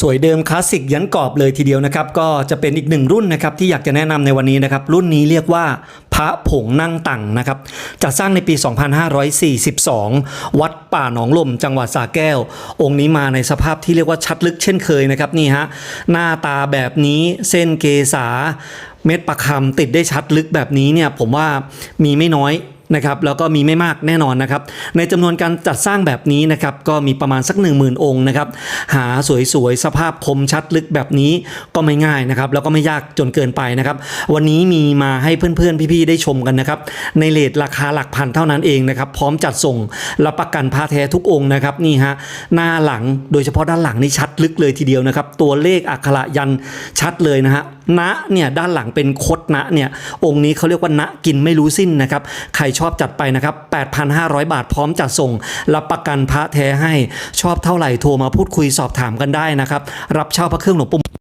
สวยเดิมคลาสสิกยันกรอบเลยทีเดียวนะครับ ก็จะเป็นอีกหนึ่งรุ่นนะครับที่อยากจะแนะนำในวันนี้นะครับ รุ่นนี้เรียกว่าพระผงนั่งตังนะครับจัดสร้างในปี 2542 วัดป่าหนองลม จังหวัดสระแก้ว องค์นี้มาในสภาพที่เรียกว่าชัดลึกเช่นเคยนะครับนี่ฮะหน้าตาแบบนี้เส้นเกษาเม็ดประคำติดได้ชัดลึกแบบนี้เนี่ยผมว่ามีไม่น้อย นะครับแล้วก็มีไม่มากแน่นอนนะครับ ในจำนวนการจัดสร้างแบบนี้นะครับก็มีประมาณสัก 1 0,000 องค์นะครับหาสวยๆ สภาพคมชัดลึกแบบนี้ก็ไม่ง่ายนะครับแล้วก็ไม่ยากจนเกินไปนะครับ วันนี้มีมาให้เพื่อนๆ พี่ๆ ได้ชมกันนะครับ ในเลทราคาหลักพันเท่านั้นเองนะครับ พร้อมจัดส่งรับประกันพาแท้ทุกองค์นะครับนี่ฮะหน้าหลังโดยเฉพาะด้านหลังนี่ชัดลึกเลยทีเดียวนะครับ ตัวเลขอักขระยันชัดเลยนะฮะ ณเนี่ยด้านหลังเป็นคดณเนี่ยองค์นี้เขาเรียกว่าณกินไม่รู้สิ้นนะครับใครชอบจัดไปนะครับ 8,500 บาทพร้อมจัดส่ง รับประกันพระแท้ให้ชอบเท่าไหร่โทรมาพูดคุยสอบถามกันได้นะครับ รับเช่าพระเครื่องหลวงปู่